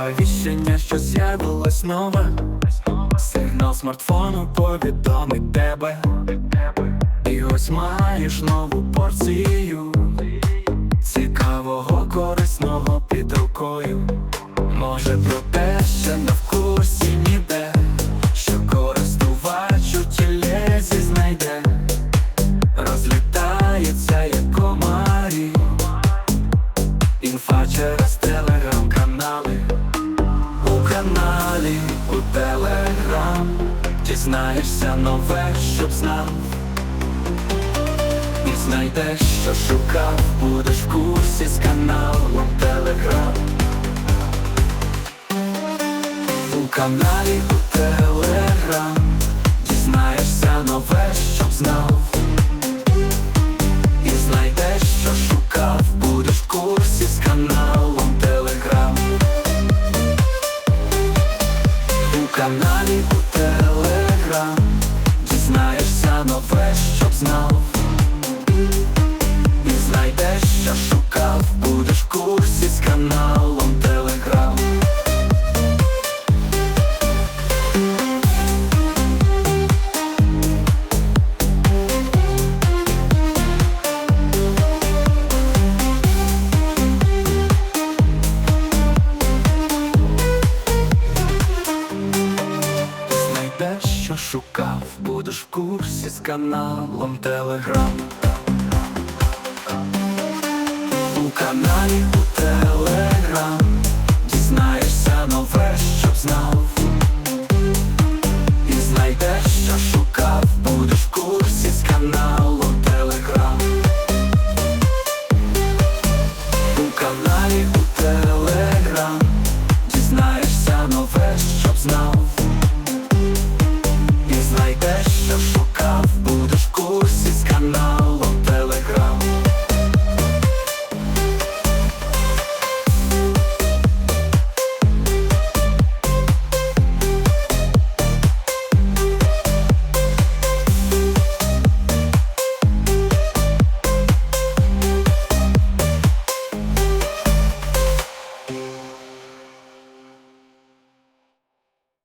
Сповіщення, що з'явилось нове. Сигнал смартфону повідомить тебе. І ось маєш нову порцію Цікавого, корисного під рукою. Може про те, що не в курсі ніде Що користувач у тілезі знайде. Розлітається як комарі. Інфа через каналі, у телеграм. Дізнаєшся нове, щоб знав? І знайдеш, що шукав, будеш в курсі з каналом Телеграм. У каналі, дізнаєшся нове, щоб знав. І знайдеш, що шукав, будеш в курсі з каналом Телеграм. У каналі